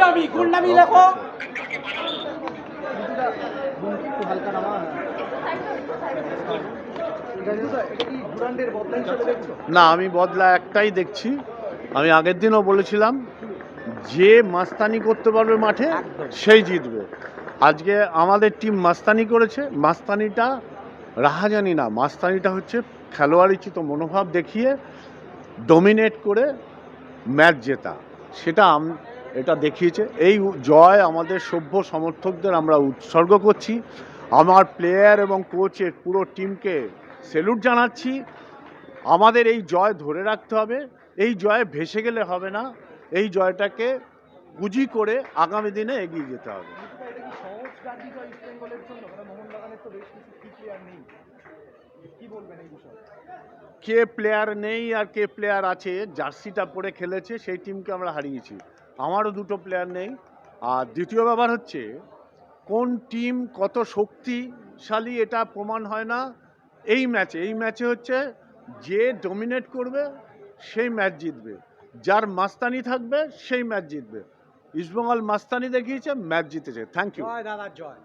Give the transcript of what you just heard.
গুন্ডামি গুন্ডামি লেখো। না আমি বদলা একটাই দেখছি। আমি আগের দিনও বলেছিলাম যে মাস্তানি করতে পারবে মাঠে সেই জিতবে। আজকে আমাদের টিম মাস্তানি করেছে। মাস্তানিটা রাহাজানি না মাস্তানিটা হচ্ছে খেলোয়াড়িচিত মনোভাব দেখিয়ে ডমিনেট করে ম্যাচ জেতা। সেটা এটা দেখিয়েছে। এই জয় আমাদের সভ্য সমর্থকদের আমরা উৎসর্গ করছি। আমার প্লেয়ার এবং কোচের পুরো টিমকে সেলুট জানাচ্ছি। আমাদের এই জয় ধরে রাখতে হবে। এই জয় ভেসে গেলে হবে না। এই জয়টাকে পুঁজি করে আগামী দিনে এগিয়ে যেতে হবে। কে প্লেয়ার নেই আর কে প্লেয়ার আছে, জার্সিটা পরে খেলেছে, সেই টিমকে আমরা হারিয়েছি। আমারও দুটো প্লেয়ার নেই। আর দ্বিতীয় ব্যাপার হচ্ছে, কোন টিম কত শক্তিশালী এটা প্রমাণ হয় না। এই ম্যাচে এই ম্যাচে হচ্ছে যে ডমিনেট করবে, সেই ম্যাচ জিতবে। যার মাস্তানি থাকবে, সেই ম্যাচ জিতবে। ইস্টবেঙ্গল মাস্তানি দেখিয়েছে ম্যাচ জিতেছে। থ্যাংক ইউ দাদা, জয়।